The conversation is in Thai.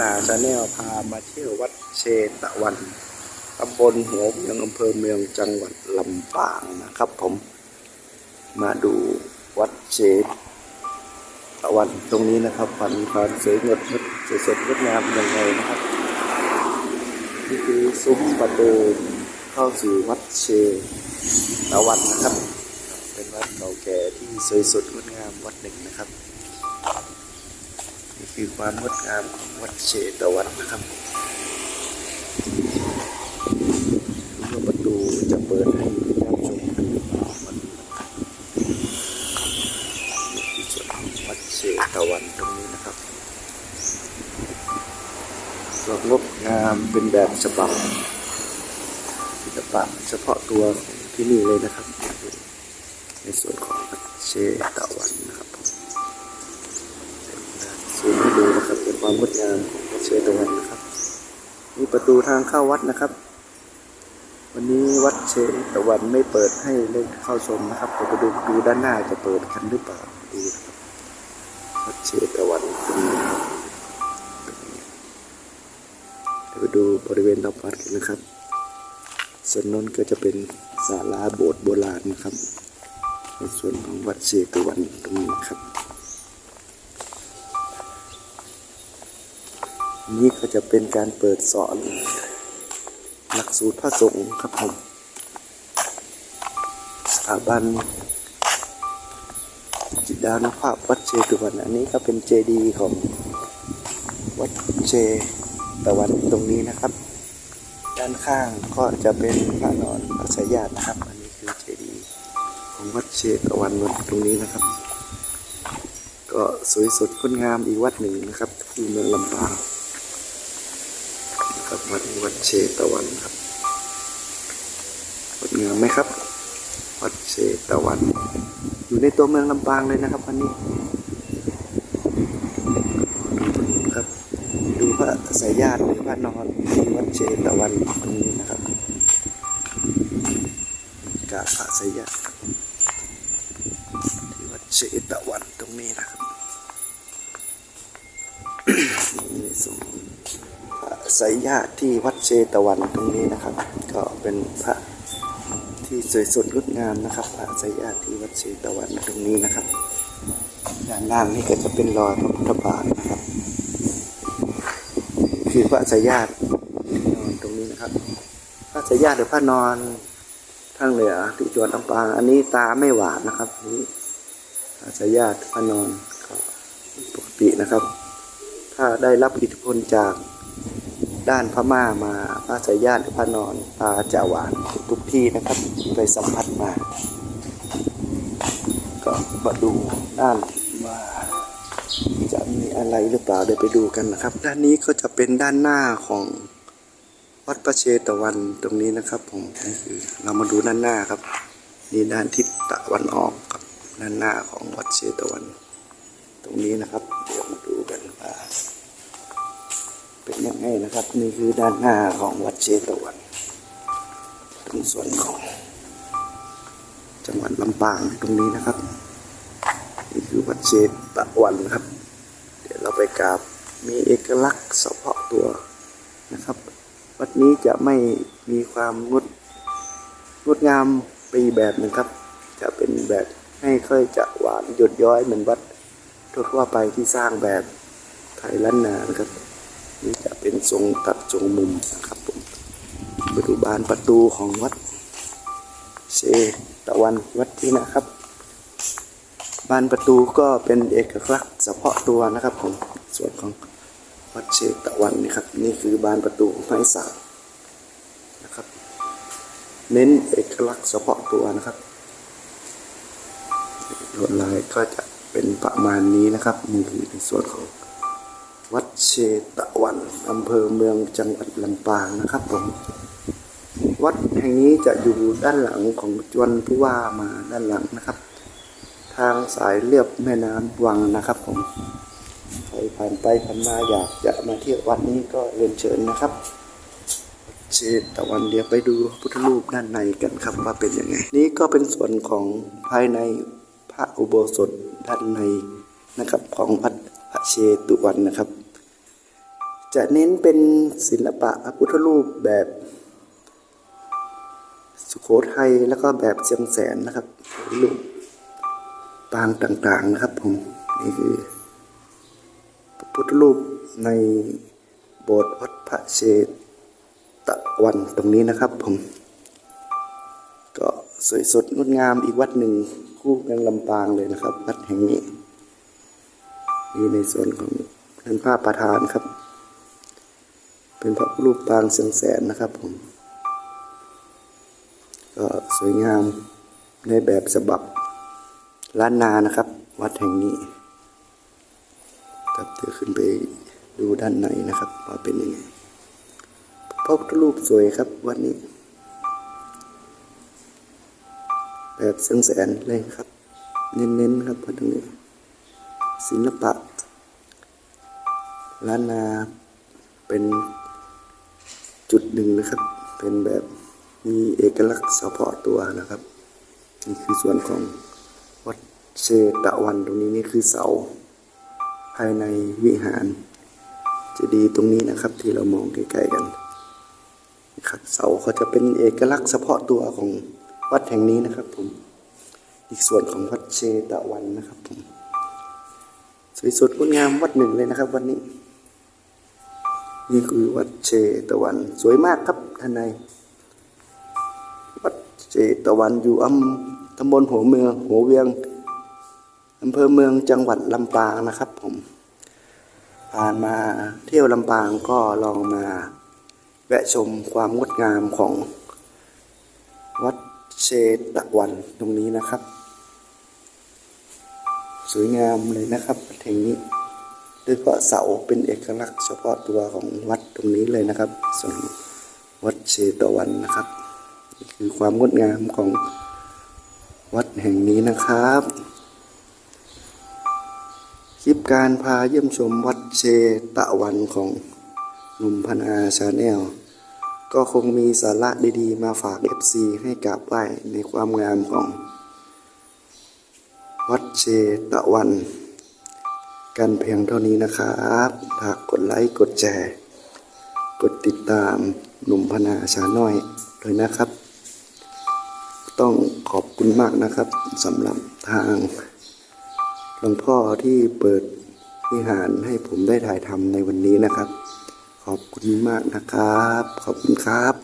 นาชาแนลพามาเที่ยววัดเชตะวันตำบลหัวเมืองอำเภอเมืองจังหวัดลำปางนะครับ ผม มาดูวัดเชตะวันตรงนี้นะครับผ่านความสวยงดสวยสดงดงามยังไงนะครับนี่คือซุ้มประตูเข้าสู่วัดเชตะวันนะครับ เป็นวัดเก่าแก่ที่สวยสดงดงามวัดหนึ่งนะครับ คือความงดงามของวัดเชตวันนะครับดูว่าประตูจะเปิดให้รับชมกันหรือเปล่ามันนี่ส่วนของวัดเชตวันตรงนี้นะครับสวยงดงามเป็นแบบฉบับศิลปะเฉพาะตัวที่นี่เลยนะครับ ในส่วนของวัดเชต ความงดงามของวัดเชตวันนะครับนี่ประตูทางเข้าวัดนะครับ วันนี้วัดเชตวันไม่เปิดให้เล่นเข้าชมนะครับเดี๋ยวไปดูดูด้านหน้าจะเปิดกันหรือเปล่าดูครับวัดเชตวันตรงนี้นะครับเดี๋ยวไปดูบริเวณรอบวัดกันนะครับ ส่วนโน้นก็จะเป็นศาลาโบสถ์โบราณนะครับในส่วนของวัดเชตวันตรงนี้นะครับ นี่ก็จะเป็นการเปิดสอน หลักสูตรพระสงฆ์ครับผมสถาบัน จิตดานุภาพวัดเชตุวันอันนี้ก็เป็นเจดีย์ของวัดเชตะวันตรงนี้นะครับ ด้านข้างก็จะเป็นพระนอนพระสายญาตินะครับ อันนี้คือเจดีย์ของวัดเชตะวันตรงนี้นะครับ ก็สวยสดงดงามอีกวัดหนึ่งนะครับที่เมืองลำปาง ครับวัดวัดเชตวันครับวัดงามไหมครับ วัดเชตวัน อยู่ในตัวเมืองลำปางเลยนะครับวันนี้ครับดูพระสายญาติหรือพระนอนที่วัดเชตวันตรงนี้นะครับกาพระสายญาติที่วัดเชตวันตรงนี้นะครับ นี่สม ไสยญาติที่วัดเชตวันตรงนี้นะครับ ก็เป็นพระที่สวยสดงดงามนะครับ พระไสยญาติที่วัดเชตวันตรงนี้นะครับด้านล่างนี่ก็จะเป็นรอยพระพุทธบาทนะครับ คือพระไสยญาตินอนตรงนี้นะครับ พระไสยญาติหรือพระนอนทางเหนือที่จังหวัดลำปางอันนี้ตาไม่หวานนะครับนี่พระไสยญาติพระนอนปกตินะครับ ถ้าได้รับอิทธิพลจาก ด้านพม่ามาพระสายญาติหรือพระนอนตาจะหวานทุกที่นะครับไปสัมผัสมา ก็มาดูด้านว่าจะมีอะไรหรือเปล่าเดี๋ยวไปดูกันนะครับ ด้านนี้ก็จะเป็นด้านหน้าของวัดประเชตวันตรงนี้นะครับผมนี่คือเรามาดูด้านหน้าครับนี่ด้านทิศตะวันออกครับด้านหน้าของวัดเชตวัน ตรงนี้นะครับเดี๋ยวมาดูกันว่า เป็นยังไงนะครับ นี่คือด้านหน้าของวัดเชตวันตรงส่วนของ จังหวัดลำปางตรงนี้นะครับ นี่คือวัดเชตวันครับ เดี๋ยวเราไปกราบมีเอกลักษณ์เฉพาะตัวนะครับ วัดนี้จะไม่มีความงดงดงามไปอีกแบบหนึ่งครับ จะเป็นแบบให้ค่อยจะหวานหยดย้อยเหมือนวัดทั่วไปที่สร้างแบบไทยล้านนานะครับ นี่จะเป็นทรงตัดทรงมุมนะครับผมไปดูบานประตูของวัดเชตะวันวัดที่นะครับ บานประตูก็เป็นเอกลักษณ์เฉพาะตัวนะครับผมส่วนของวัดเชตะวันนี่ครับ นี่คือบานประตูไม้สักนะครับ เน้นเอกลักษณ์เฉพาะตัวนะครับลวดลายก็จะเป็นประมาณนี้นะครับนี่คือในส่วนของ วัดเชตวันอำเภอเมืองจังหวัดลำปางนะครับผมวัดแห่งนี้จะอยู่ด้านหลังของจวนผู้ว่ามาด้านหลังนะครับ ทางสายเลียบแม่น้ำวังนะครับผมใครผ่านไปผ่านมาอยากจะมาเที่ยววัดนี้ก็เรียนเชิญนะครับเชตวันเดี๋ยวไปดูพระพุทธรูปด้านในกันครับว่าเป็นยังไง นี่ก็เป็นส่วนของภายในพระอุโบสถด้านในนะครับของวัด พระเชตุวันนะครับ จะเน้นเป็นศิลปะพระพุทธรูปแบบสุโขทัยแล้วก็แบบเชียงแสนนะครับรูปปางต่างๆนะครับผมนี่คือพระพุทธรูปในโบสถ์วัดพระเชตวันตรงนี้นะครับผมก็สวยสดงดงามอีกวัดหนึ่งคู่เมืองลำปางเลยนะครับ วัดแห่งนี้ นี่ในส่วนของท่านพระประธานครับ เป็นพระรูปปางเสียงแสนนะครับผม ก็สวยงามในแบบฉบับล้านนานะครับ วัดแห่งนี้ครับเดี๋ยวขึ้นไปดูด้านในนะครับว่าเป็นยังไงพระพุทธรูปสวยครับวัดนี้ แบบเสียงแสนเลยครับ เน้นๆครับวัดตรงนี้ ศิลปะล้านนาเป็นจุดหนึ่งนะครับ เป็นแบบมีเอกลักษณ์เฉพาะตัวนะครับ นี่คือส่วนของวัดเชตะวันตรงนี้นี่คือเสา ภายในวิหารเจะดีย์ตรงนี้นะครับที่เรามองใกล้ๆกันนะครับเสาเขาจะเป็นเอกลักษณ์เฉพาะตัวของวัดแห่งนี้นะครับผม อีกส่วนของวัดเชตะวันนะครับผม สวยสดงดงามวัดหนึ่งเลยนะครับ วันนี้ นี่คือวัดเชตวัน สวยมากครับท่านนายวัดเชตวันอยู่อำตำบลหัวเมืองหัวเวียงอำเภอเมืองจังหวัดลำปางนะครับ ผมผ่านมาเที่ยวลำปางก็ลองมาแวะชมความงดงามของวัดเชตวันตรงนี้นะครับ วยงามเลยนะครับวัดแห่งนี้โดยเฉพาะเสาเป็นเอกลักษณ์เฉพาะตัวของวัดตรงนี้เลยนะครับ ส่วนวัดเชตวันนะครับนี่คือความงดงามของวัดแห่งนี้นะครับคลิปการพาเยี่ยมชมวัดเชตวันของหนุ่มพนาชาแนลก็คงมีสาระดีๆ มาฝาก FC ให้กราบไหว้ในความงามของ วัดเชตวัน กันเพียงเท่านี้นะครับฝากกดไลค์กดแชร์กดติดตามหนุ่มพนาชาน้อยเลยนะครับ ต้องขอบคุณมากนะครับสำหรับทางหลวงพ่อที่เปิดวิหารให้ผมได้ถ่ายทำในวันนี้นะครับ ขอบคุณมากนะครับ ขอบคุณครับ